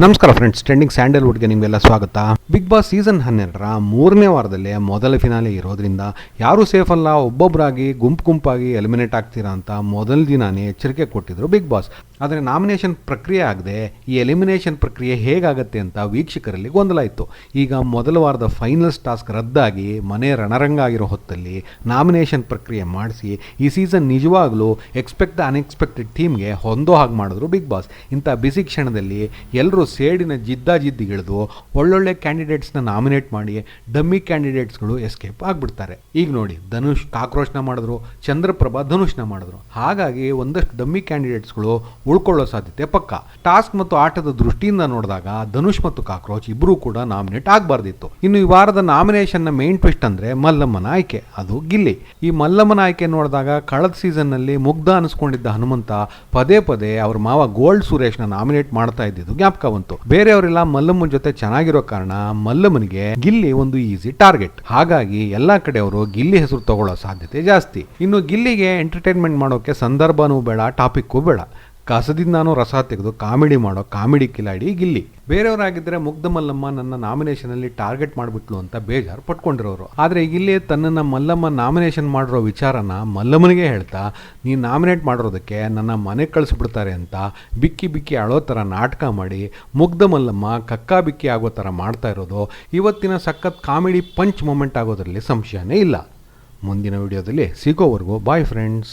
ನಮಸ್ಕಾರ friends trending ಸ್ಯಾಂಡಲ್ವುಡ್ಗೆ ನಿಮಗೆಲ್ಲ ಸ್ವಾಗತ. ಬಿಗ್ ಬಾಸ್ ಸೀಸನ್ ಹನ್ನೆರಡರ ಮೂರನೇ ವಾರದಲ್ಲೇ ಮೊದಲ ಫಿನಾಲೆ ಇರೋದ್ರಿಂದ ಯಾರು ಸೇಫ್ ಅಲ್ಲ ಒಬ್ಬೊಬ್ಬರಾಗಿ ಗುಂಪು ಗುಂಪಾಗಿ ಎಲಿಮಿನೇಟ್ ಆಗ್ತೀರಾ ಅಂತ ಮೊದಲ ದಿನಾನೇ ಎಚ್ಚರಿಕೆ ಕೊಟ್ಟಿದ್ರು ಬಿಗ್ ಬಾಸ್ ಆದರೆ ನಾಮಿನೇಷನ್ ಪ್ರಕ್ರಿಯೆ ಆಗದೆ ಈ ಎಲಿಮಿನೇಷನ್ ಪ್ರಕ್ರಿಯೆ ಹೇಗಾಗತ್ತೆ ಅಂತ ವೀಕ್ಷಕರಲ್ಲಿ ಗೊಂದಲ ಇತ್ತು ಈಗ ಮೊದಲ ವಾರದ ಫೈನಲ್ಸ್ ಟಾಸ್ಕ್ ರದ್ದಾಗಿ ಮನೆ ರಣರಂಗ ಆಗಿರೋ ಹೊತ್ತಲ್ಲಿ ನಾಮಿನೇಷನ್ ಪ್ರಕ್ರಿಯೆ ಮಾಡಿಸಿ ಈ ಸೀಸನ್ ನಿಜವಾಗ್ಲೂ ಎಕ್ಸ್ಪೆಕ್ಟ್ ದ ಅನ್ಎಕ್ಸ್ಪೆಕ್ಟೆಡ್ ಟೀಮ್ಗೆ ಹೊಂದೋ ಹಾಗೆ ಮಾಡಿದ್ರು ಬಿಗ್ ಬಾಸ್ ಇಂಥ ಬಿಸಿ ಕ್ಷಣದಲ್ಲಿ ಎಲ್ಲರೂ ಸೇಡಿನ ಜಿದ್ದಾಜಿದ್ದಿಗಿಳಿದು ಒಳ್ಳೊಳ್ಳೆ ಕ್ಯಾಂಡಿಡೇಟ್ಸ್ನ ನಾಮಿನೇಟ್ ಮಾಡಿ ಡಮ್ಮಿ ಕ್ಯಾಂಡಿಡೇಟ್ಸ್ಗಳು ಎಸ್ಕೇಪ್ ಆಗಿಬಿಡ್ತಾರೆ. ಈಗ ನೋಡಿ, ಧನುಷ್ ಕಾಕ್ರೋಚ್ನ ಮಾಡಿದ್ರು, ಚಂದ್ರಪ್ರಭಾ ಧನುಷ್ನ ಮಾಡಿದ್ರು. ಹಾಗಾಗಿ ಒಂದಷ್ಟು ಡಮ್ಮಿ ಕ್ಯಾಂಡಿಡೇಟ್ಸ್ಗಳು ಉಳ್ಕೊಳ್ಳೋ ಸಾಧ್ಯತೆ ಪಕ್ಕ. ಟಾಸ್ಕ್ ಮತ್ತು ಆಟದ ದೃಷ್ಟಿಯಿಂದ ನೋಡಿದಾಗ ಧನುಷ್ ಮತ್ತು ಕಾಕ್ರೋಚ್ ಇಬ್ಬರೂ ಕೂಡ ನಾಮಿನೇಟ್ ಆಗಬಾರ್ದಿತ್ತು. ಇನ್ನು ಈ ವಾರದ ನಾಮಿನೇಷನ್ನ ಮೇನ್ ಟ್ವಿಸ್ಟ್ ಅಂದ್ರೆ ಮಲ್ಲಮ್ಮನ ಆಯ್ಕೆ. ಅದು ಗಿಲ್ಲಿ. ಈ ಮಲ್ಲಮ್ಮನ ಆಯ್ಕೆ ನೋಡಿದಾಗ ಕಳೆದ ಸೀಸನ್ನಲ್ಲಿ ಮುಗ್ಧ ಅನಿಸ್ಕೊಂಡಿದ್ದ ಹನುಮಂತ ಪದೇ ಪದೇ ಅವ್ರ ಮಾವ ಗೋಲ್ಡ್ ಸುರೇಶ್ನ ನಾಮಿನೇಟ್ ಮಾಡ್ತಾ ಇದ್ದಿದ್ದು ಜ್ಞಾಪಕ ಬಂತು ಬೇರೆಯವರೆಲ್ಲ ಮಲ್ಲಮ್ಮನ ಜೊತೆ ಚೆನ್ನಾಗಿರೋ ಕಾರಣ ಮಲ್ಲಮ್ಮನಿಗೆ ಗಿಲ್ಲಿ ಒಂದು ಈಸಿ ಟಾರ್ಗೆಟ್ ಹಾಗಾಗಿ ಎಲ್ಲಾ ಕಡೆ ಅವರು ಗಿಲ್ಲಿ ಹೆಸರು ತಗೊಳ್ಳೋ ಸಾಧ್ಯತೆ ಜಾಸ್ತಿ. ಇನ್ನು ಗಿಲ್ಲಿಗೆ ಎಂಟರ್ಟೈನ್ಮೆಂಟ್ ಮಾಡೋಕೆ ಸಂದರ್ಭನೂ ಬೇಡ ಟಾಪಿಕ್ಕೂ ಬೇಡ. ಕಸದಿಂದಾನು ರಸ ತೆಗೆದು ಕಾಮಿಡಿ ಮಾಡೋ ಕಾಮಿಡಿ ಕಿಲಾಡಿ ಗಿಲ್ಲಿ. ಬೇರೆಯವರಾಗಿದ್ದರೆ ಮುಗ್ಧ ಮಲ್ಲಮ್ಮ ನನ್ನ ನಾಮಿನೇಷನಲ್ಲಿ ಟಾರ್ಗೆಟ್ ಮಾಡಿಬಿಟ್ಲು ಅಂತ ಬೇಜಾರು ಪಟ್ಕೊಂಡಿರೋರು. ಆದರೆ ಇಲ್ಲಿ ತನ್ನನ್ನ ಮಲ್ಲಮ್ಮ ನಾಮಿನೇಷನ್ ಮಾಡಿರೋ ವಿಚಾರನ ಮಲ್ಲಮ್ಮನಿಗೆ ಹೇಳ್ತಾ, ನೀನು ನಾಮಿನೇಟ್ ಮಾಡಿರೋದಕ್ಕೆ ನನ್ನ ಮನೆ ಕಳಿಸ್ಬಿಡ್ತಾರೆ ಅಂತ ಬಿಕ್ಕಿ ಬಿಕ್ಕಿ ಅಳೋ ಥರ ನಾಟಕ ಮಾಡಿ, ಮುಗ್ಧ ಮಲ್ಲಮ್ಮ ಕಕ್ಕಾ ಬಿಕ್ಕಿ ಆಗೋ ಥರ ಮಾಡ್ತಾ ಇರೋದು, ಇವತ್ತಿನ ಸಖತ್ ಕಾಮಿಡಿ ಪಂಚ್ ಮೂಮೆಂಟ್ ಆಗೋದರಲ್ಲಿ ಸಂಶಯನೇ ಇಲ್ಲ. ಮುಂದಿನ ವಿಡಿಯೋದಲ್ಲಿ ಸಿಗೋವರೆಗೂ ಬಾಯ್ ಫ್ರೆಂಡ್ಸ್